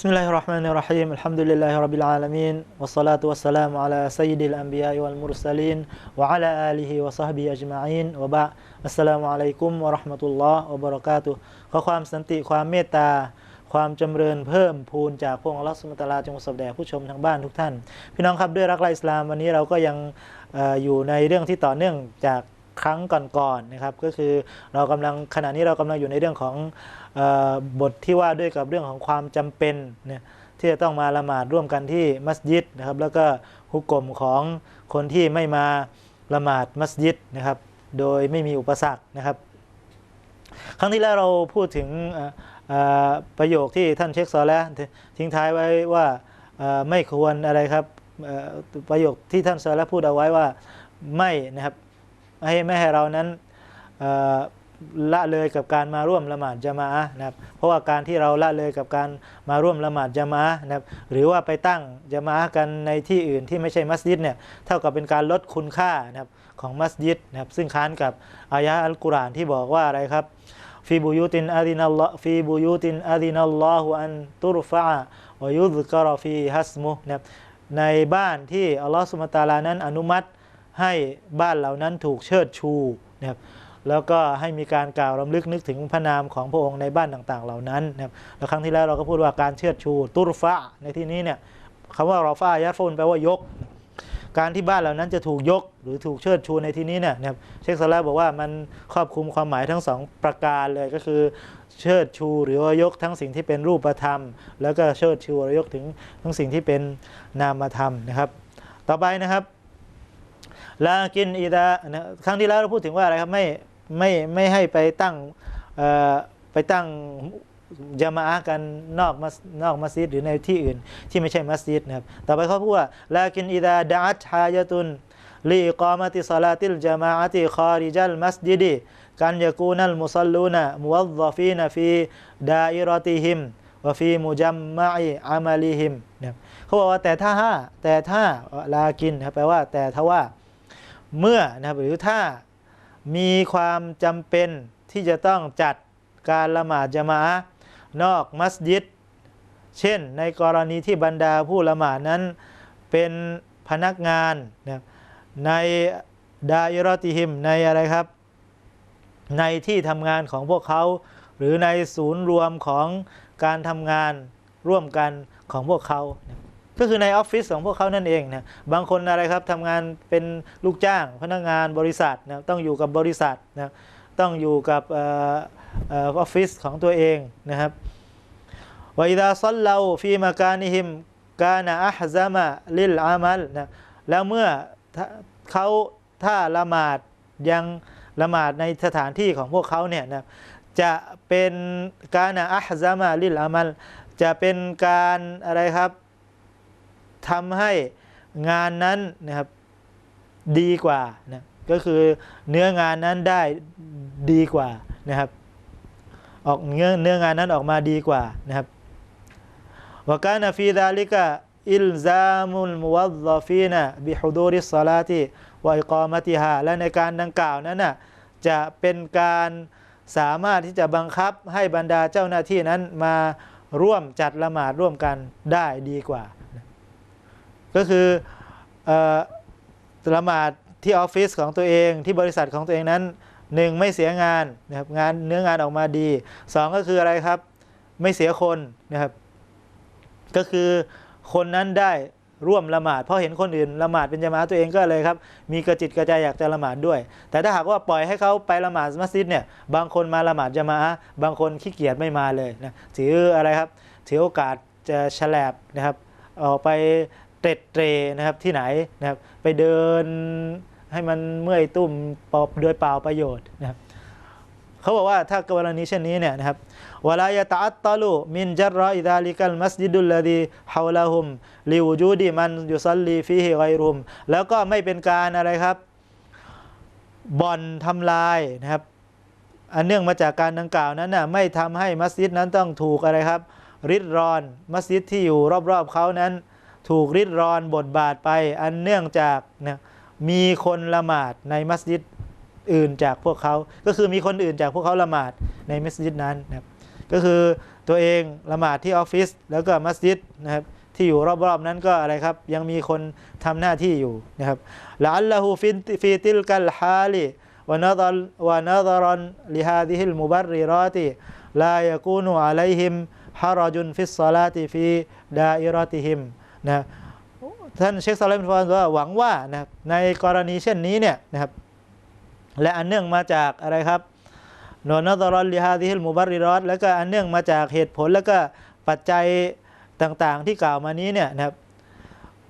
بسم الله الرحمن الرحيم الحمد لله رب العالمين والصلاة والسلام على سيد الأنبياء والمرسلين وعلى آله وصحبه أجمعين وبعد السلام عليكم ورحمة الله وبركاته ขอความสันติความเมตตา ความจำเริญเพิ่มพูนจากพระองค์อัลลอฮฺสุลตาราจงประสบแด่ผู้ชมทางบ้านทุกท่าน พี่น้องครับด้วยรักไลอิสลามวันนี้เราก็ยังเอออยู่ในเรื่องที่ต่อเนื่องจาก ครั้งก่อนๆนะครับ ก็คือเรากำลังขณะนี้เรากำลังอยู่ในเรื่องของออบทที่ว่าด้วยกับเรื่องของความจำเป็นเนี่ยที่จะต้องมาละหมาดร่วมกันที่มัสยิดนะครับ แล้วก็ฮุกกลมของคนที่ไม่มาละหมาดมัสยิดนะครับ โดยไม่มีอุปสรรคนะครับ ครั้งที่แล้วเราพูดถึงประโยคที่ท่านเชคซอแล้วทิ้งท้ายไว้ว่าไม่ควรอะไรครับประโยคที่ท่านซอแล้วพูดเอาไว้ว่าไม่นะครับ ให้ไม่ให้เรานั้นละเลยกับการมาร่วมละหมาดจะมาะนะเพราะว่าการที่เราละเลยกับการมาร่วมละหมาดจะมาะนะหรือว่าไปตั้งจะมากันในที่อื่นที่ไม่ใช่มัสยิดเนี่ย เท่ากับเป็นการลดคุณค่านะของมัสยิดนะซึ่งค้านกับอายะอัลกุรอานที่บอกว่าอะไรครับฟีบุยตินอาดินัลลอฟีบูยตินอาดินัลลอฮุอันตุรฟะวยุดกรอฟีฮัสมุนะในบ้านที่อัลลอฮฺสุมาตาลานั้นอนุมัติ ให้บ้านเหล่านั้นถูกเชิดชูนะครับแล้วก็ให้มีการกล่าวรำลึกนึกถึงพระนามของพระองค์ในบ้านต่าง ๆ เหล่านั้นนะครับแล้วครั้งที่แล้วเราก็พูดว่าการเชิดชูตุรฟะในที่นี้เนี่ยคำว่ารอฟะยัดฟุนแปลว่ายก การที่บ้านเหล่านั้นจะถูกยก หรือถูกเชิดชูในที่นี้เนี่ยนะครับเชคซาลาบอกว่ามันครอบคลุมความหมายทั้งสองประการเลยก็คือเชิดชูหรือว่ายกทั้งสิ่งที่เป็นรูปธรรม แล้วก็เชิดชูหรือยกถึงทั้งสิ่งที่เป็นนามธรรมนะครับ ต่อไปนะครับ ลากินอีดานะครั้งที่แล้วเราพูดถึงว่าอะไรครับไม่ไม่ไม่ให้ไปตั้งไปตั้งจามะอะห์กันนอกมัสนอกมัสยิดหรือในที่อื่นที่ไม่ใช่มัสยิดนะครับ ต่อไปเขาพูดว่าลากินอิดาดะอัตฮายตุนลีกามติศลาติลจามะอติคาริจัลมัสยิดีกันยกูนัลมุซัลลูนะมุวัซฟีนฟีดาอิรติฮิมวฟีมุจัมมะอิอามาลิฮิมเขาบอกว่าแต่ถ้าห้าแต่ถ้าลากินครับแปลว่าแต่ถ้าว่า เมื่อนะครับหรือถ้ามีความจำเป็นที่จะต้องจัดการละหมาดจามะอะห์นอกมัสยิด เช่นในกรณีที่บรรดาผู้ละหมาดนั้นเป็นพนักงานนะในดาอิรอติฮิมในอะไรครับ ในที่ทำงานของพวกเขา หรือในศูนย์รวมของการทำงานร่วมกันของพวกเขานะ ก็คือในออฟฟิศของพวกเขานั่นเองนะบางคนอะไรครับทำงานเป็นลูกจ้าง พนักงานบริษัทนะต้องอยู่กับบริษัทนะต้องอยู่กับออฟฟิศของตัวเองนะครับวอิดาซัลเลาฟีมากานิฮิมกานะอัฮซามะลิลอามัลนะแล้วเมื่อเขาถ้าละหมาดยังละหมาดในสถานที่ของพวกเขาเนี่ยนะจะเป็นกานะอัฮซามะลิลอามัลจะเป็นการอะไรครับ ทำให้งานนั้นนะครับดีกว่านะก็คือเนื้องานนั้นได้ดีกว่านะครับออกเนื้อเนื้องานนั้นออกมาดีกว่านะครับวกานะฟีดาลิกะอิลซามุลมุวัซฟีนะบิฮุดูริสซาลาติวะอิกอมติฮาและในการดังกล่าวนั้นน่ะจะเป็นการสามารถที่จะบังคับให้บรรดาเจ้าหน้าที่นั้นมาร่วมจัดละหมาดร่วมกันได้ดีกว่า ก็คือละหมาดที่ออฟฟิศของตัวเองที่บริษัทของตัวเองนั้นหนึ่งไม่เสียงานนะครับงานเนื้องานออกมาดีสองก็คืออะไรครับ ไม่เสียคนนะครับ ก็คือคนนั้นได้ร่วมละหมาดเพราะเห็นคนอื่นละหมาดเป็นจามะตัวเองก็เลยครับ มีกระจิตกระใจอยากจะละหมาดด้วย แต่ถ้าหากว่าปล่อยให้เขาไปละหมาดมัสยิดเนี่ยบางคนมาละหมาดจามะบางคนขี้เกียจไม่มาเลยนะถืออะไรครับ ถือโอกาสจะฉลบนะครับออกไป เตร็ดเตรนะครับที่ไหนนะครับไปเดินให้มันเมื่อยตุ้มปอบโดยเปล่าประโยชน์นะครับเขาบอกว่าถ้ากรณีเช่นนี้เนี่ยนะครับวลายตะอัตตลุมินจัรรออิดาลิกัลมัสยิดุลลดีฮาวลาฮุมลิวจูดีมันยุซัลลีฟีฮิไกรุมแล้วก็ไม่เป็นการอะไรครับบ่อนทำลายนะครับ อันเนื่องมาจากการดังกล่าวนั้นน่ะไม่ทำให้มัสยิดนั้นต้องถูกอะไรครับ ริดรอน มัสยิดที่อยู่รอบๆเขานั้น ถูกริดรอนบทบาทไปอันเนื่องจากนะมีคนละหมาดในมัสยิดอื่นจากพวกเขา ก็คือมีคนอื่นจากพวกเขาละหมาดในมัสยิดนั้นนะครับก็คือตัวเองละหมาดที่ออฟฟิศแล้วก็มัสยิดนะครับที่อยู่รอบๆนั้นก็อะไรครับยังมีคนทำหน้าที่อยู่นะครับละอัลละหูฟินฟีติลกัลฮาลีวะนดลวะนดรันลิฮาดิฮิลมุบัรริรอติลายกูนูอะลัยฮิมฮารจุนฟิสซาลาติฟีดาอิรอติฮิม นะท่านเชคซาเลมฟอนว่าหวังว่านะครับในกรณีเช่นนี้เนี่ยนะครับและอันเนื่องมาจากอะไรครับนนตรอนลิฮาดิฮิลมุบาริรอตแล้วก็อันเนื่องมาจากเหตุผลแล้วก็ปัจจัยต่างๆ ที่กล่าวมานี้เนี่ยนะครับ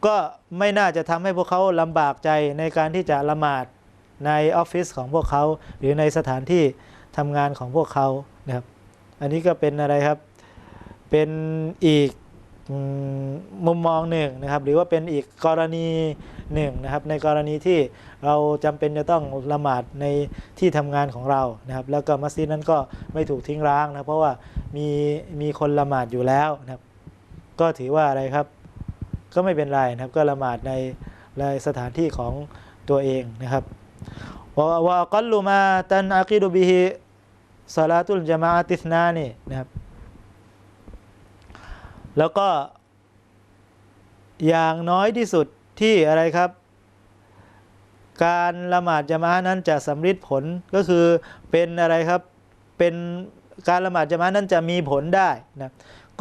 ก็ไม่น่าจะทำให้พวกเขาลำบากใจในการที่จะละหมาดในออฟฟิศของพวกเขา หรือในสถานที่ทำงานของพวกเขานะครับอันนี้ก็เป็นอะไรครับเป็นอีก มุมมองหนึ่งนะครับ หรือว่าเป็นอีกกรณีหนึ่งนะครับ ในกรณีที่เราจำเป็นจะต้องละหมาดในที่ทำงานของเรานะครับ แล้วก็มัสยิดนั้นก็ไม่ถูกทิ้งร้างนะเพราะว่ามีมีคนละหมาดอยู่แล้วนะครับ ก็ถือว่าอะไรครับ ก็ไม่เป็นไรนะครับ ก็ละหมาดในในสถานที่ของตัวเองนะครับวะวะกัลลุมาตันอากิดุบิฮิซาลาตุลจามาอะติสนานี่นะครับ แล้วก็ อย่างน้อยที่สุดที่อะไรครับ การละหมาดจามะนั้นจะสำฤทธิ์ผลก็คือเป็นอะไรครับเป็นการละหมาดจามะนั้นจะมีผลได้นะ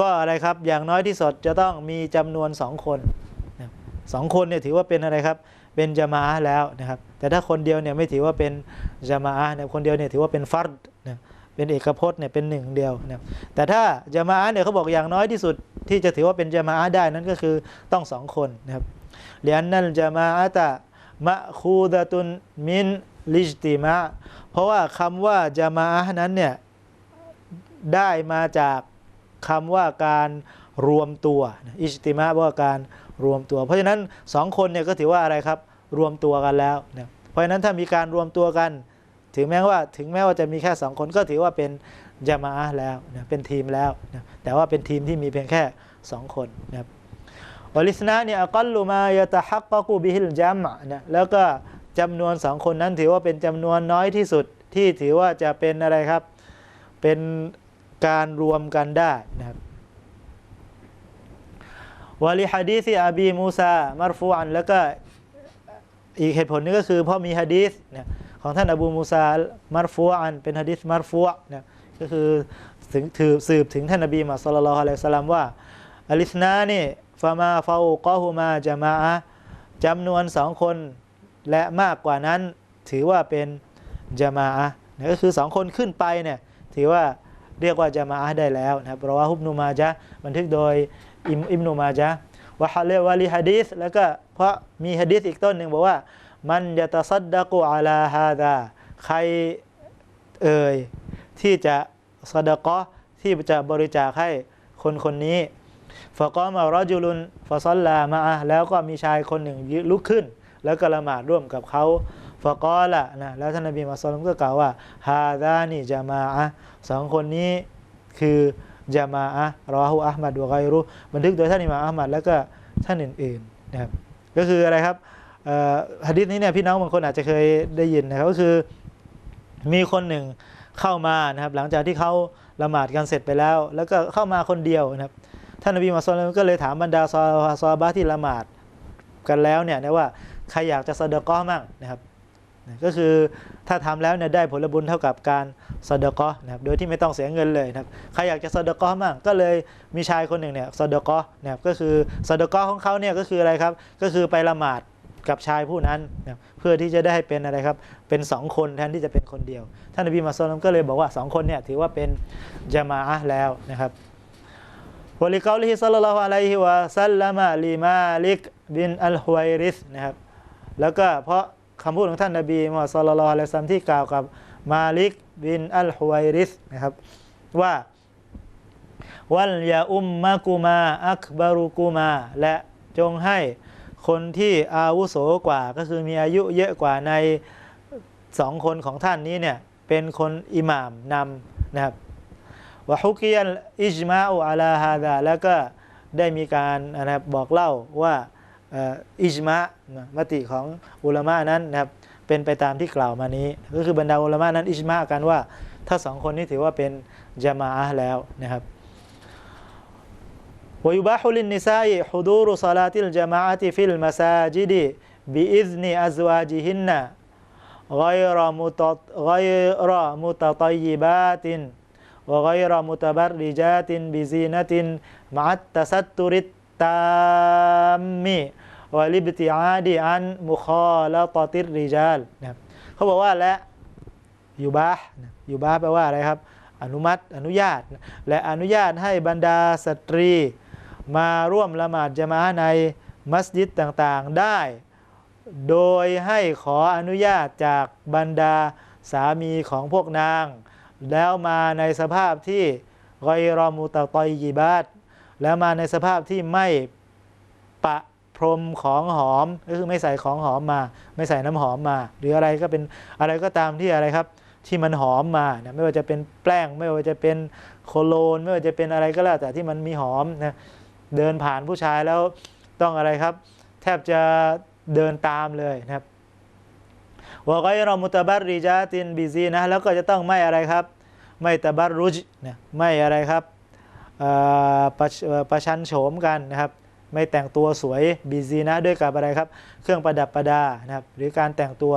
ก็อะไรครับอย่างน้อยที่สุดจะต้องมีจำนวนสองคนนะสองคนเนี่ยถือว่าเป็นอะไรครับเป็นจามะแล้วนะครับ แต่ถ้าคนเดียวเนี่ยไม่ถือว่าเป็นจามะนะคนเดียวเนี่ยถือว่าเป็นฟัรดนะ เป็นเอกพจน์เนี่ยเป็นหนึ่งเดียวนะแต่ถ้าจามะห์เนี่ยเขาบอกอย่างน้อยที่สุดที่จะถือว่าเป็นจามะห์ได้นั้นก็คือต้องสองคนนะครับเลียนนั่นจามะห์ตะมะคูดะตุนมินลิจติมะเพราะว่าคำว่าจามะอะห์นั้นเนี่ยได้มาจากคำว่าการรวมตัว อิจติมะว่าการรวมตัว เพราะฉะนั้นสองคนเนี่ยก็ถือว่าอะไรครับรวมตัวกันแล้วนะเพราะฉะนั้นถ้ามีการรวมตัวกัน ถึงแม้ว่าถึงแม้ว่าจะมีแค่สองคนก็ถือว่าเป็นจามะอะแล้วนะเป็นทีมแล้วนะแต่ว่าเป็นทีมที่มีเพียงแค่สองคนนะครับวลิสนาเนี่ยอักลลุมายะตะฮักกกูบิฮิลจัมะนะแล้วก็จำนวนสองคนนั้นถือว่าเป็นจำนวนน้อยที่สุดที่ถือว่าจะเป็นอะไรครับ เป็นการรวมกันได้นะครับวะลิฮะดีษอบีมูซามารฟูอันแล้วก็อีกเหตุผลนึงก็คือเพราะมีฮะดีษเนี่ย ของท่านอบูมูซามารฟูอันเป็นฮะดีษมารฟูอะเนี่ยก็คือถึงถือสืบถึงท่านนบีมุฮัลลัลลอฮุอะลัยฮิสลลัมว่าอัลิสนานี่ฟามาฟาอูกอฮูมาจามาอะจำนวนสองคนและมากกว่านั้นถือว่าเป็นจามาอะเนี่ยก็คือสองคนขึ้นไปเนี่ยถือว่าเรียกว่าจามาอะได้แล้วนะครับเพราะว่าฮุบนูมาจะบันทึกโดยอิมอิมนูมาจะวะฮะเลวะลิฮะดีษแล้วก็เพราะมีฮะดีษอีกต้นหนึ่งบอกว่า มันยะตะซัดดะกุอะลาฮาดาใครเอ่ยที่จะสดะกอที่จะบริจาคให้คนคนนี้ฟะกอมารอจุลุนฟะซอลลามาอะแล้วก็มีชายคนหนึ่งลุกขึ้น แล้วก็ละหมาดร่วมกับเขาฟะกอละนะแล้วท่านนบีมุฮัมมัดศ็อลลัลลอฮุอะลัยฮิวะซัลลัมก็กล่าวว่าฮาดานี่จามาอะสองคนนี้คือจามาอะรอฮูอัลมัดวะไกรุบันทึกโดยท่านอิมามอัลมัดแล้วก็ท่านอื่นๆนะครับก็คืออะไรครับ เอ่อหะดีษนี้เนี่ยพี่น้องบางคนอาจจะเคยได้ยินนะครับก็คือมีคนหนึ่งเข้ามานะครับ หลังจากที่เขาละหมาดกันเสร็จไปแล้ว แล้วก็เข้ามาคนเดียวนะครับท่านนบีมุฮัมมัดศ็อลลัลลอฮุอลัยฮิวะซัลลัมก็เลยถามบรรดาซอฮาซอฮาบะที่ละหมาดกันแล้วเนี่ยนะว่าใครอยากจะสะดกาะห์มั่งนะครับก็คือถ้าทำแล้วเนี่ยได้ผลบุญเท่ากับการสะดกาะห์นะครับโดยที่ไม่ต้องเสียเงินเลยนะครับใครอยากจะสะดกาะห์มั่งก็เลยมีชายคนหนึ่งเนี่ยสะดกาะห์นะครับก็คือสะดกาะห์ของเขาเนี่ยก็คืออะไรครับก็คือไปละหมาด กับชายผู้นั้นนะเพื่อที่จะได้เป็นอะไรครับ เป็นสองคนแทนที่จะเป็นคนเดียว ท่านนบีมุฮัมมัดศ็อลลอมก็เลยบอกว่าสองคนเนี่ยถือว่าเป็นจามาอะแล้วนะครับวลิกาลิฮิซัลลัลลอฮุอะลัยฮิวะซัลลัมะลิมาลิกบินอัลฮุไวริสนะครับแล้วก็เพราะคำพูดของท่านนบีมุฮัมมัดศ็อลลัลลอฮุอะลัยฮิวะซัลลัมที่กล่าวกับมาลิกบินอัลฮุไวริสนะครับว่าวัลยาอุมมะกุมาอักบารุกุมา และจงให้ คนที่อาวุโสกว่าก็คือมีอายุเยอะกว่าในสองคนของท่านนี้เนี่ยเป็นคนอิหม่ามนำนะครับวะฮุกิยันอิจมาอุอาลาฮาดาแล้วก็ได้มีการนะครับบอกเล่าว่าอิจมะนะมติของอุลามะนั้นนะครับเป็นไปตามที่กล่าวมานี้ ก็คือบรรดาอุลามะนั้นอิจมากันว่า ถ้าสองคนนี้ถือว่าเป็นจามาอะแล้วนะครับ ويباح للنساء حضور صلاة الجماعة في المساجد بإذن أزواجهن غير متط... غير متطيبات وغير متبرجات بزينة مع التستر التام والابتعاد عن مخالطة الرجال นะครับเขาบอกว่าและยูบาห์นะยูบาห์แปลว่าอะไรครับ อนุมัติอนุญาต และอนุญาตให้บรรดาสตรี มาร่วมละหมาดจะมาในมัสยิดต่างๆได้ โดยให้ขออนุญาตจากบรรดาสามีของพวกนาง แล้วมาในสภาพที่กอยรอมุตะตอยยีบาตแล้วมาในสภาพที่ไม่ปะพรมของหอมก็คือไม่ใส่ของหอมมา ไม่ใส่น้ำหอมมา หรืออะไรก็เป็นอะไรก็ตามที่อะไรครับ ที่มันหอมมานะไม่ว่าจะเป็นแป้ง ไม่ว่าจะเป็นโคโลน ไม่ว่าจะเป็นอะไรก็แล้วแต่ที่มันมีหอมนะ เดินผ่านผู้ชายแล้วต้องอะไรครับ แทบจะเดินตามเลยนะครับวะกอยรอมุตบัรริจาตินบิซีนะแล้วก็จะต้องไม่อะไรครับ ไม่ตบัรรุจนะไม่อะไรครับประประชันโฉมกันนะครับ ไม่แต่งตัวสวยบิซีนะด้วยกับอะไรครับ เครื่องประดับประดานะครับหรือการแต่งตัว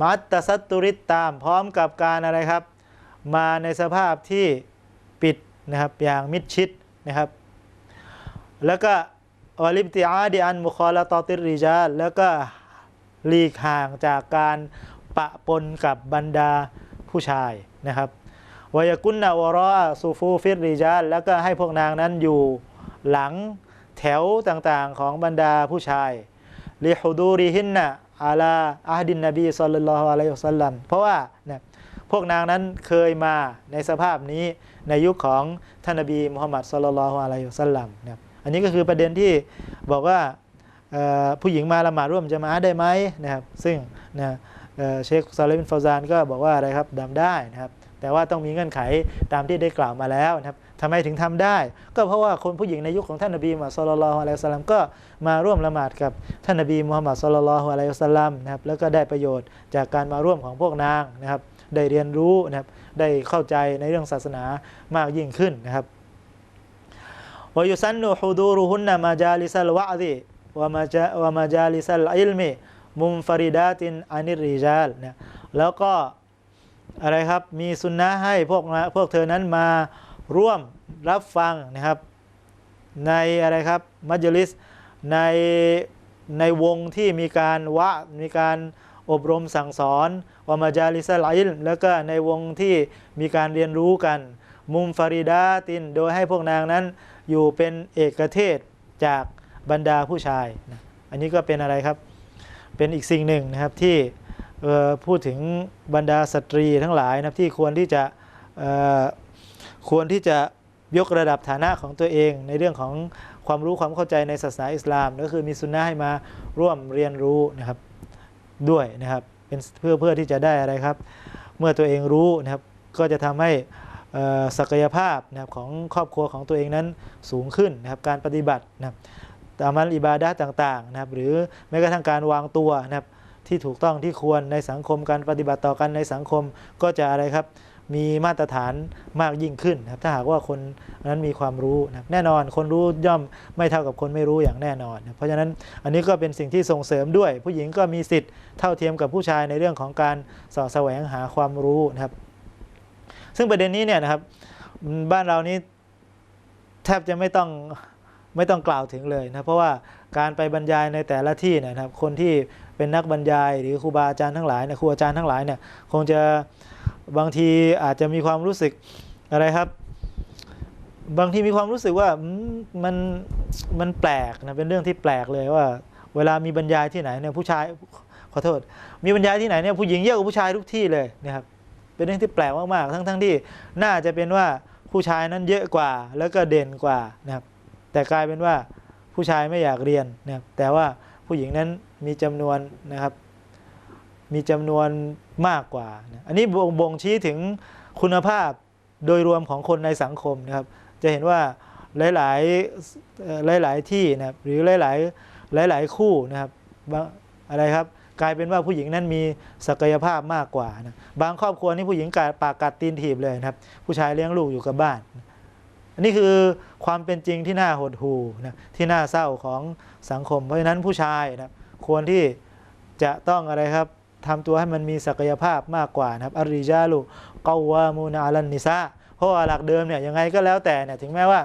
มัตตสัตตุริตตามพร้อมกับการอะไรครับ มาในสภาพที่ปิดนะครับอย่างมิดชิดนะครับ แล้วก็วลิบติอาดิอันมุคอลาตอติริจาลแล้วก็หลีกห่างจากการปะปนกับบรรดาผู้ชายนะครับวายกุนนาวรอซูฟูฟิริจาลแล้วก็ให้พวกนางนั้นอยู่หลังแถวต่างๆของบรรดาผู้ชายลิฮูดูริฮินนะอาลาอาฮดินนบีสัลลัลลอฮุอะลัยฮิสัลลัมเพราะว่าเนี่ยพวกนางนั้นเคยมาในสภาพนี้ในยุคของท่านนบีมุฮัมมัดสัลลัลลอฮุอะลัยฮิสัลลัมนะครับ อันนี้ก็คือประเด็นที่บอกว่าผู้หญิงมาละหมาดร่วมจะมาได้ไหมนะครับ ซึ่งนะเชคซาเลห์บินฟาวซานก็บอกว่าอะไรครับดำได้นะครับแต่ว่าต้องมีเงื่อนไขตามที่ได้กล่าวมาแล้วนะครับทำไมถึงทำได้ ก็เพราะว่าคนผู้หญิงในยุคของท่านนบีมุฮัมมัดสุลลัลฮุอะลัยฮิสัลลัมก็มาร่วมละหมาดกับท่านนบีมุฮัมมัดสุลลัลฮุอะลัยฮิสัลลัมนะครับแล้วก็ได้ประโยชน์จากการมาร่วมของพวกนางนะครับ ได้เรียนรู้นะครับได้เข้าใจในเรื่องศาสนามากยิ่งขึ้นนะครับ ويسن حضورهن مجالس الوعظ ومجا- ومجالس العلم منفردات عن الرجال เนี่ยแล้วก็อะไรครับมีสุนนะให้พวกพวกเธอนั้นมาร่วมรับฟังนะครับ ในอะไรครับมัจลิสในในวงที่มีการวะมีการอบรมสั่งสอนวามาจาลิสไลล์แล้วก็ในวงที่มีการเรียนรู้กัน มุมฟาริดาติน โดยให้พวกนางนั้น อยู่เป็นเอกเทศจากบรรดาผู้ชายนะอันนี้ก็เป็นอะไรครับ เป็นอีกสิ่งหนึ่งนะครับที่พูดถึงบรรดาสตรีทั้งหลายนะที่ควรที่จะควรที่จะยกระดับฐานะของตัวเอง ในเรื่องของความรู้ความเข้าใจในศาสนาอิสลาม ก็คือมีสุนนะให้มาร่วมเรียนรู้นะครับด้วยนะครับเป็นเพื่อเพื่อที่จะได้อะไรครับ เมื่อตัวเองรู้นะครับก็จะทำให้ ศักยภาพนะครับของครอบครัวของตัวเองนั้นสูงขึ้นนะครับการปฏิบัตินะครับตามันอิบาดะต่างๆนะครับหรือแม้กระทั่งการวางตัวนะครับที่ถูกต้องที่ควรในสังคมการปฏิบัติต่อกันในสังคมก็จะอะไรครับมีมาตรฐานมากยิ่งขึ้นนะครับถ้าหากว่าคนนั้นมีความรู้นะแน่นอนคนรู้ย่อมไม่เท่ากับคนไม่รู้อย่างแน่นอนนะเพราะฉะนั้นอันนี้ก็เป็นสิ่งที่ส่งเสริมด้วย ผู้หญิงก็มีสิทธิ์เท่าเทียมกับผู้ชายในเรื่องของการสอแสวงหาความรู้นะครับ ซึ่งประเด็นนี้เนี่ยนะครับบ้านเรานี้แทบจะไม่ต้องไม่ต้องกล่าวถึงเลยนะเพราะว่าการไปบรรยายในแต่ละที่เนะครับคนที่เป็นนักบรรยายหรือครูบาอาจารย์ทั้งหลายเนี่ยครูอาจารย์ทั้งหลายเนี่ยคงจะบางทีอาจจะมีความรู้สึกอะไรครับ บางทีมีความรู้สึกว่ามันมันแปลกนะเป็นเรื่องที่แปลกเลยว่า เวลามีบรรยายที่ไหนเนี่ยผู้ชายขอโทษ มีบรรยายที่ไหนเนี่ยผู้หญิงเยอะกว่าผู้ชายทุกที่เลยนะครับ เป็นเรื่องที่แปลกมากๆ ทั้งๆทที่น่าจะเป็นว่าผู้ชายนั้นเยอะกว่า แล้วก็เด่นกว่านะครับ แต่กลายเป็นว่าผู้ชายไม่อยากเรียนนะครับ แต่ว่าผู้หญิงนั้นมีจำนวนนะครับ มีจำนวนมากกว่านะอันนี้บ่งบ่งชี้ถึงคุณภาพโดยรวมของคนในสังคมนะครับ จะเห็นว่าหลายๆหลาย ๆ ที่นะครับ หรือหลาย ๆ หลาย ๆ คู่นะครับอะไรครับ กลายเป็นว่าผู้หญิงนั้นมีศักยภาพมากกว่านะบางครอบครัวนี่ผู้หญิงกัดปากกัดตีนถีบเลยนะครับ ผู้ชายเลี้ยงลูกอยู่กับบ้าน อันนี้คือความเป็นจริงที่น่าหดหู่นะที่น่าเศร้าของสังคม เพราะฉะนั้นผู้ชายนะควรที่จะต้องอะไรครับทำตัวให้มันมีศักยภาพมากกว่านะครับอาริจาลุกาวามูนาลันนิซาเพราะว่าหลักเดิมเนี่ยยังไงก็แล้วแต่เนี่ยถึงแม้ว่า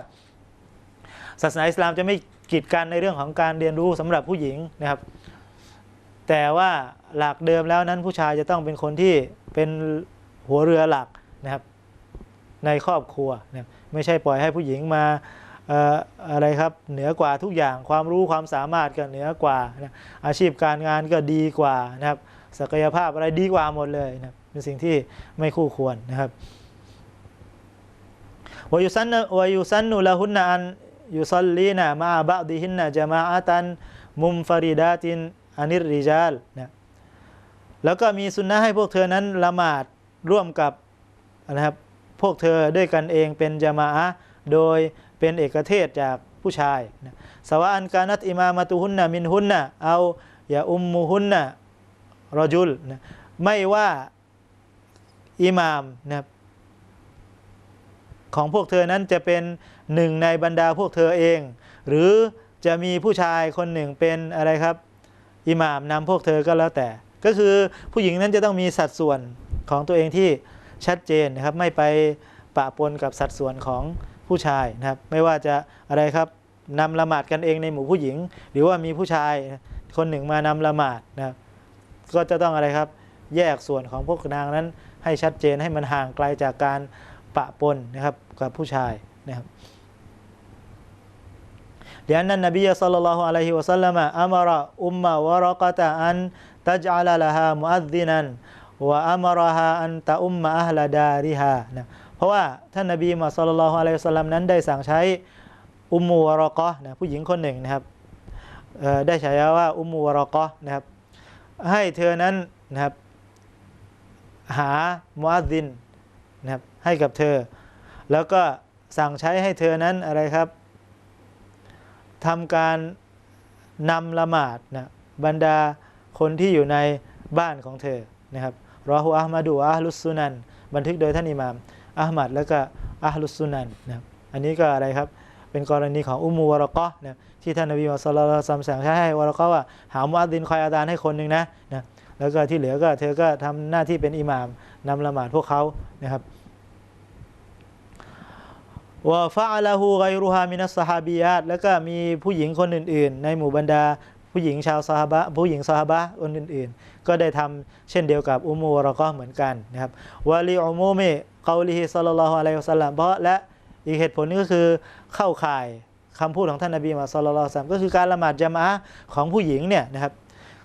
ศาสนาอิสลามจะไม่กีดกันในเรื่องของการเรียนรู้สำหรับผู้หญิงนะครับ แต่ว่าหลักเดิมแล้วนั้นผู้ชายจะต้องเป็นคนที่เป็นหัวเรือหลักนะครับ ในครอบครัวนะไม่ใช่ปล่อยให้ผู้หญิงมาอะไรครับเหนือกว่าทุกอย่างความรู้ความสามารถก็เหนือกว่านะอาชีพการงานก็ดีกว่านะครับ ศักยภาพอะไรดีกว่าหมดเลยนะเป็นสิ่งที่ไม่คู่ควรนะครับวายุซันวายุซันนุละหุนนะอันยุซัลลีนะมาบะดิหินนะจามาอะตันมุมฟาริดาติน อานิรริจาลนะแล้วก็มีสุนนะให้พวกเธอนั้นละหมาดร่วมกับนะครับพวกเธอด้วยกันเองเป็นจามาอะโดยเป็นเอกเทศจากผู้ชายนะสวะอันกานัตอิมามาตุหุนนะมินหุนนะเอาอย่าอุมมุหุนนะรอจุลนะไม่ว่าอิหมามนะครับของพวกเธอนั้นจะเป็นหนึ่งในบรรดาพวกเธอเอง หรือจะมีผู้ชายคนหนึ่งเป็นอะไรครับ อิหม่ามนำพวกเธอก็แล้วแต่ ก็คือผู้หญิงนั้นจะต้องมีสัดส่วนของตัวเองที่ชัดเจนนะครับ ไม่ไปปะปนกับสัดส่วนของผู้ชายนะครับ ไม่ว่าจะอะไรครับนำละหมาดกันเองในหมู่ผู้หญิง หรือว่ามีผู้ชายคนหนึ่งมานำละหมาดนะครับก็จะต้องอะไรครับ แยกส่วนของพวกนางนั้นให้ชัดเจนให้มันห่างไกลจากการปะปนนะครับกับผู้ชายนะครับ เดี๋ยวนั้นนบีสัลลัลลอฮุอะลัยฮิวะสัลลัมอัมระอุมมะวะรอกะตะอันตัจอัลละฮามุอัซซินันวะเพราะว่าท่านนบีมาสัลลัลลอฮุอะลัยฮิวะสัลลัมนั้นได้สั่งใช้อุมมูวะรอกะนะผู้หญิงคนหนึ่งนะครับได้ฉายาว่าอุมมูวะรอกะนะครับให้เธอนั้นนะครับหามุอัซซินนะครับให้กับเธอ แล้วก็สั่งใช้ให้เธอนั้นอะไรครับ ทำการนำละหมาดนะบรรดาคนที่อยู่ในบ้านของเธอนะครับรอฮูอัลมาดูอัลลุสซุนัน บันทึกโดยท่านอิหม่ามอัลมัดแล้วก็อัลลุสซุนันนะครับอันนี้ก็อะไรครับเป็นกรณีของอุมูวรกะนะที่ท่านนบีมุฮัมมัดศ็อลลัลลอฮุอะลัยฮิวะซัลลัมสั่งใช้ให้วรอกะห์ว่าหามุอัซซินคอยอาดานให้คนหนึ่งนะนะแล้วก็ที่เหลือก็เธอก็ทำหน้าที่เป็นอิหม่ามนำละหมาดพวกเขานะครับ วะฟะอะละฮูไกรุฮามินัสซะฮาบียาตแล้วก็มีผู้หญิงคนอื่น ๆ ในหมู่บรรดาผู้หญิงชาวซอฮาบะผู้หญิงซอฮาบะคนอื่น ๆ ก็ได้ทำเช่นเดียวกับอุมูวะรอกะห์เหมือนกันนะครับวะลิอุมูมิกอลิฮิศ็อลลัลลอฮุอะลัยฮิวสัลลัมเพราะและอีกเหตุผลนึงก็คือเข้าข่ายคำพูดของท่านนบีมุฮัลลัลลอฮุอะซัมก็คือการละหมาดจามะของผู้หญิงเนี่ยนะครับ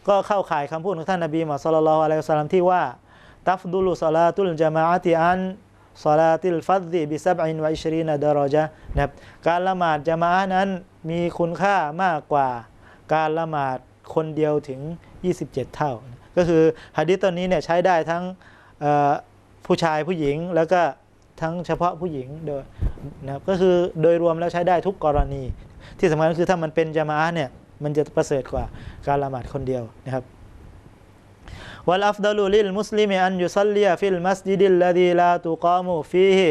ก็เข้าข่ายคำพูดของท่านนบีมุฮัลลัลลอฮุอะลัยฮิวสัลลัมที่ว่าตัฟดุลุศอลาตุลจามะอะติอัน ศอลาติลฟัดดิบิซับอินไวชรีนะดารอจะนะครับการละหมาดจามะอะห์นั้นมีคุณค่ามากกว่าการละหมาดคนเดียวถึง 27 เท่า ก็คือหะดีษตัวนี้เนี่ยใช้ได้ทั้งผู้ชายผู้หญิงแล้วก็ทั้งเฉพาะผู้หญิงโดยนะครับก็คือโดยรวมแล้วใช้ได้ทุกกรณี ที่สำคัญก็คือถ้ามันเป็นจามะเนี่ยมันจะประเสริฐกว่าการละหมาดคนเดียวนะครับ วัลอัฟดัลุลิลมุสลิมอันยุซัลลีฟิลมัสยิดิลลดีลาตุกามุฟีฮิ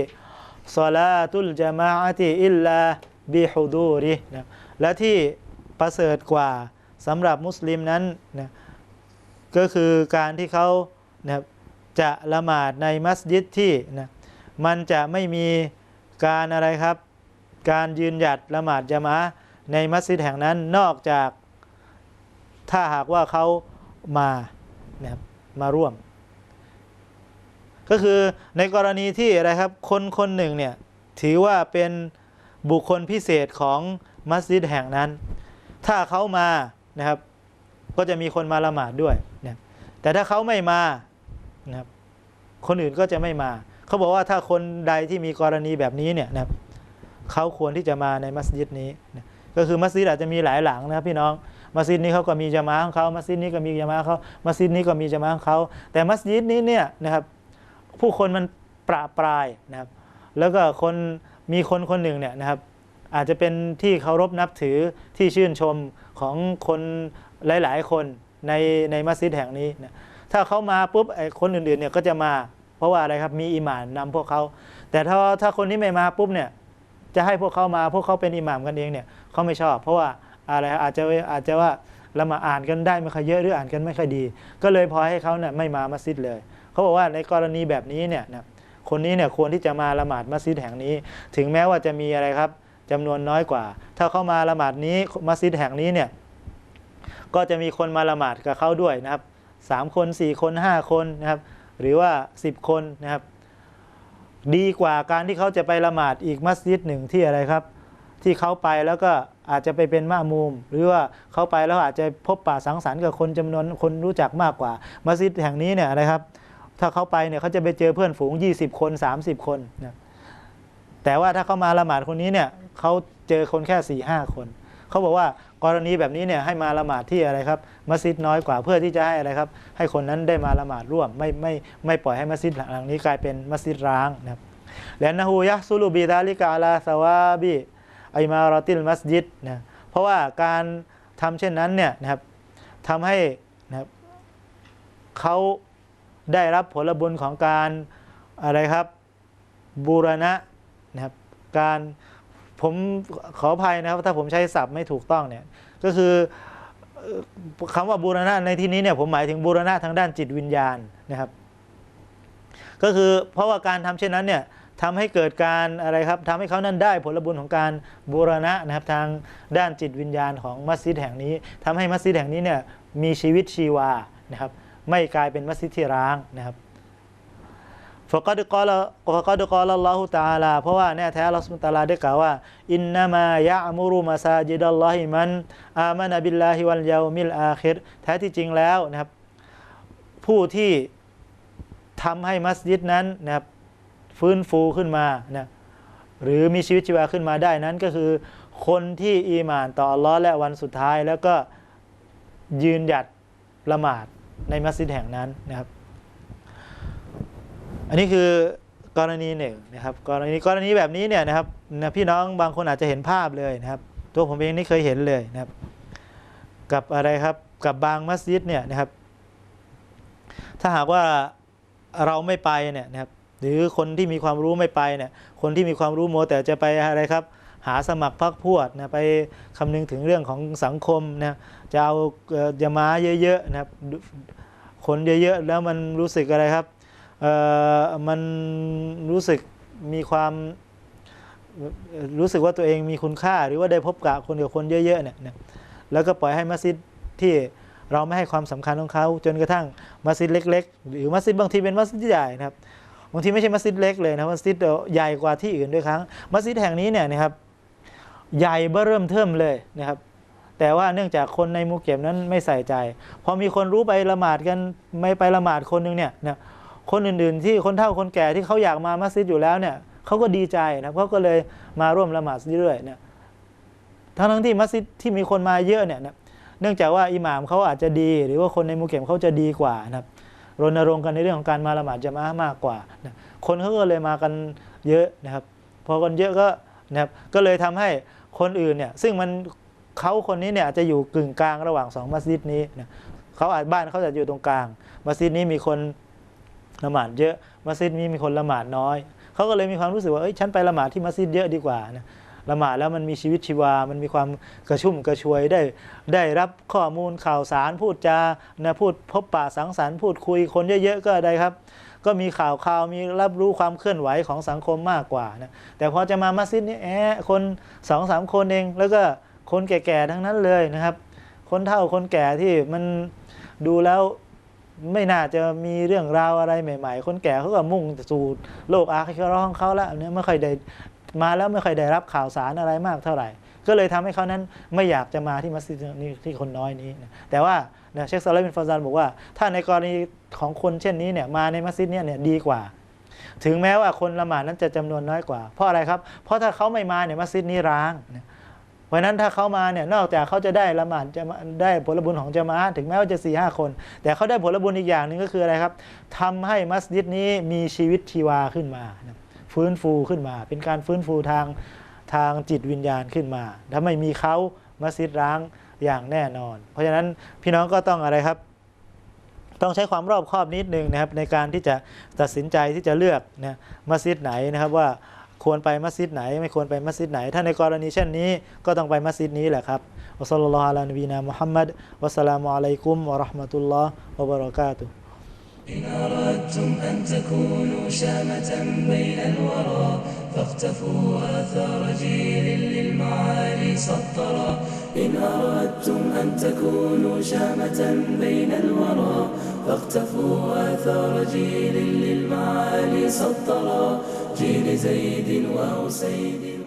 ศลาตุลจามะติอิลลาบิฮุดูรินะและที่ประเสริฐกว่าสำหรับมุสลิมนั้นนะก็คือการที่เขานะจะละหมาดในมัสยิดที่นะมันจะไม่มีการอะไรครับ การยืนหยัดละหมาดจามะในมัสยิดแห่งนั้นนอกจากถ้าหากว่าเขามานะครับ มาร่วม ก็คือในกรณีที่อะไรครับคนคนหนึ่งเนี่ยถือว่าเป็นบุคคลพิเศษของมัสยิดแห่งนั้น ถ้าเขามานะครับ ก็จะมีคนมาละหมาดด้วยนะแต่ถ้าเขาไม่มานะครับคนอื่นก็จะไม่มา เขาบอกว่าถ้าคนใดที่มีกรณีแบบนี้เนี่ยนะครับเขาควรที่จะมาในมัสยิดนี้นะก็คือมัสยิดอาจจะมีหลายหลังนะครับพี่น้อง มัสยิดนี้เขาก็มีจามะของเขามัสยิดนี้ก็มีจามะเขามัสยิดนี้ก็มีจามะของเขาแต่มัสยิดนี้เนี่ยนะครับผู้คนมันประปรายนะครับแล้วก็คนมีคนคนหนึ่งเนี่ยนะครับอาจจะเป็นที่เคารพนับถือที่ชื่นชมของคนหลาย ๆ คนในในมัสยิดแห่งนี้นะถ้าเขามาปุ๊บไอ้คนอื่น ๆ เนี่ยก็จะมา เพราะว่าอะไรครับมีอิหมานนำพวกเขา แต่ถ้าถ้าคนนี้ไม่มาปุ๊บเนี่ยจะให้พวกเขามาพวกเขาเป็นอิหมามกันเองเนี่ยเขาไม่ชอบ เพราะว่า อะไรอาจจะอาจจะว่าละหมาอ่านกันได้ไม่ค่อยเยอะหรืออ่านกันไม่ค่อยดี ก็เลยพอให้เขาเนี่ยไม่มามัสยิดเลย เขาบอกว่าในกรณีแบบนี้เนี่ยนะคนนี้เนี่ยควรที่จะมาละหมาดมัสยิดแห่งนี้ ถึงแม้ว่าจะมีอะไรครับจำนวนน้อยกว่า ถ้าเขามาละหมาดนี้มัสยิดแห่งนี้เนี่ยก็จะมีคนมาละหมาดกับเขาด้วยนะครับสามคนสี่คนห้าคนนะครับหรือว่าสิบคนนะครับดีกว่าการที่เขาจะไปละหมาดอีกมัสยิดหนึ่งที่อะไรครับ ที่เขาไปแล้วก็ อาจจะไปเป็นมามูมหรือว่าเขาไปแล้วอาจจะพบป่าสังสรรค์กับคนจำนวนคนรู้จักมากกว่า มัสยิดแห่งนี้เนี่ยอะไรครับ ถ้าเขาไปเนี่ยเขาจะไปเจอเพื่อนฝูง 20 คน 30 คนนะแต่ว่าถ้าเขามาละหมาดคนนี้เนี่ยเขาเจอคนแค่4ี่ห้าคนเขาบอกว่ากรณีแบบนี้เนี่ยให้มาละหมาดที่อะไรครับมัสยิดน้อยกว่าเพื่อที่จะให้อะไรครับ ให้คนนั้นได้มาละหมาดร่วม ไม่ไม่ไม่ปล่อยให้มัสยิดหลังนี้กลายเป็นมัสยิดร้างนะครับและนะฮูยะซุลูบิดาลิกาลาสวาบี อมารอติลมัสยิดนะเพราะว่าการทำเช่นนั้นเนี่ยนะครับทำให้นะครับเขาได้รับผลบุญของการอะไรครับบูรณะนะครับการผมขออภัยนะครับ ถ้าผมใช้ศัพท์ไม่ถูกต้องเนี่ยก็คือเอ่อคำว่าบูรณะในที่นี้เนี่ยผมหมายถึงบูรณะทางด้านจิตวิญญาณนะครับ ก็คือเพราะว่าการทำเช่นนั้นเนี่ย ทำให้เกิดการอะไรครับทำให้เขานั้นได้ผลบุญของการบูรณะนะครับทางด้านจิตวิญญาณของมัสยิดแห่งนี้ทำให้มัสยิดแห่งนี้เนี่ยมีชีวิตชีวานะครับไม่กลายเป็นมัสยิดที่ร้างนะครับฟะกัดกอลฟะกัดกอลลอฮุตาลาเพราะว่าแน่แท้ลลอฮฺสุตาลาได้กล่าวว่าอินนามายะอมุรุมาซาจิดัลลอฮิมันอามานบิลลาฮิวัลยามิลอาคิรแท้ที่จริงแล้วนะครับผู้ที่ทำให้มัสยิดนั้นนะครับ ฟื้นฟูขึ้นมานะหรือมีชีวิตชีวาขึ้นมาได้นั้นก็คือ คนที่อีหม่านต่ออัลลอฮ์และวันสุดท้าย แล้วก็ยืนหยัดละหมาดในมัสยิดแห่งนั้นนะครับ อันนี้คือกรณีหนึ่งนะครับกรณีกรณีแบบนี้เนี่ยนะครับนะพี่น้องบางคนอาจจะเห็นภาพเลยนะครับ ตัวผมเองนี่เคยเห็นเลยนะครับ กับอะไรครับกับบางมัสยิดเนี่ยนะครับ ถ้าหากว่าเราไม่ไปเนี่ยนะครับ หรือคนที่มีความรู้ไม่ไปเนี่ยคนที่มีความรู้โมวแต่จะไปอะไรครับ หาสมัครพักพวดนะไปคำนึงถึงเรื่องของสังคมนะจะเอาจะมาเยอะๆนะครับคนเยอะๆแล้วมันรู้สึกอะไรครับเออมันรู้สึกมีความรู้สึกว่าตัวเองมีคุณค่า หรือว่าได้พบกับคนกับคนเยอะๆเนี่ยนะแล้วก็ปล่อยให้มัสยิดที่เราไม่ให้ความสำคัญของเขาจนกระทั่งมัสยิดเล็ก ๆ หรือมัสยิดบางทีเป็นมัสยิดใหญ่นะครับ บางทีไม่ใช่มัสยิดเล็กเลยนะมัสยิดใหญ่กว่าที่อื่นด้วยครั้ง มัสยิดแห่งนี้เนี่ยนะครับใหญ่เบ้อเริ่มเทิมเลยนะครับ แต่ว่าเนื่องจากคนในมูเก็บนั้นไม่ใส่ใจ พอมีคนรู้ไปละหมาดกันไม่ไปละหมาดคนหนึงเนี่ยนะคนอื่นๆที่คนเฒ่าคนแก่ที่เขาอยากมามัสยิดอยู่แล้วเนี่ยเขาก็ดีใจนะเขาก็เลยมาร่วมละหมาดเรื่อยๆเนี่ยทั้งทั้งๆที่มัสยิดที่มีคนมาเยอะเนี่ยนะเนื่องจากว่าอิหม่ามเขาอาจจะดี หรือว่าคนในมูเก็บเขาจะดีกว่านะครับ รณรงค์กันในเรื่องของการมาละหมาดจะมามากกว่า คนเขาก็เลยมากันเยอะนะครับ พอคนเยอะก็นะครับก็เลยทำให้คนอื่นเนี่ยซึ่งมันเขาคนนี้เนี่ยอาจจะอยู่กึ่งกลางระหว่างสองมัสยิดนี้นะเขาอาจบ้านเขาจะอยู่ตรงกลาง มัสยิดนี้มีคนละหมาดเยอะมัสยิดนี้มีคนละหมาดน้อยเขาก็เลยมีความรู้สึกว่าเอ้ยฉันไปละหมาดที่มัสยิดเยอะดีกว่านะ ละหมาดแล้วมันมีชีวิตชีวา มันมีความกระชุ่มกระชวยได้ได้รับข้อมูลข่าวสารพูดจานะพูดพบปะสังสรรค์พูดคุยคนเยอะๆก็ได้ครับ ก็มีข่าวข่าวมีรับรู้ความเคลื่อนไหวของสังคมมากกว่านะแต่พอจะมามัสยิดนี่แอะคนสองสามคนเองแล้วก็คนแก่ๆทั้งนั้นเลยนะครับ คนเฒ่าคนแก่ที่มันดูแล้วไม่น่าจะมีเรื่องราวอะไรใหม่ ๆ คนแก่เขาก็มุ่งสู่โลกอาคิราะห์ของเขาแล้วเนี่ยไม่ค่อยได้ มาแล้วไม่ค่อยได้รับข่าวสารอะไรมากเท่าไหร่ ก็เลยทำให้เขานั้นไม่อยากจะมาที่มัสยิดนี้ที่คนน้อยนี้ แต่ว่าเชคซาลาห์บินฟาซานบอกว่า ถ้าในกรณีของคนเช่นนี้เนี่ยมาในมัสยิดเนี่ยเนี่ยดีกว่า ถึงแม้ว่าคนละหมาดนั้นจะจำนวนน้อยกว่า เพราะอะไรครับ เพราะถ้าเขาไม่มาเนี่ยมัสยิดนี้ร้างเพราะนั้นถ้าเขามาเนี่ยนอกจากเขาจะได้ละหมาดจะได้ผลบุญของจะมาถึงแม้ว่าจะสี่ห้าคน แต่เขาได้ผลบุญอีกอย่างหนึ่งก็คืออะไรครับทำให้มัสยิดนี้มีชีวิตชีวาขึ้นมานะ ฟื้นฟูขึ้นมา เป็นการฟื้นฟูทางทางจิตวิญญาณขึ้นมา ถ้าไม่มีเขามัสยิดร้างอย่างแน่นอน เพราะฉะนั้นพี่น้องก็ต้องอะไรครับ ต้องใช้ความรอบคอบนิดนึงนะครับ ในการที่จะตัดสินใจที่จะเลือกนะมัสยิดไหนนะครับว่าควรไปมัสยิดไหน ไม่ควรไปมัสยิดไหน ถ้าในกรณีเช่นนี้ก็ต้องไปมัสยิดนี้แหละครับวะซัลลัลลอฮุอะลานบีนามุฮัมมัดวะสสลามุอะลัยกุมวะราะห์มะตุลลอฮ์วะบะเราะกาตุฮ์ إن أردتم أن تكونوا شامة بين الورى فاقتفوا آثار جيل للمعالي سطرا. إن أردتم أن تكونوا شامة بين الورى فاقتفوا آثار جيل للمعالي سطرا. جيل زيد وأسيد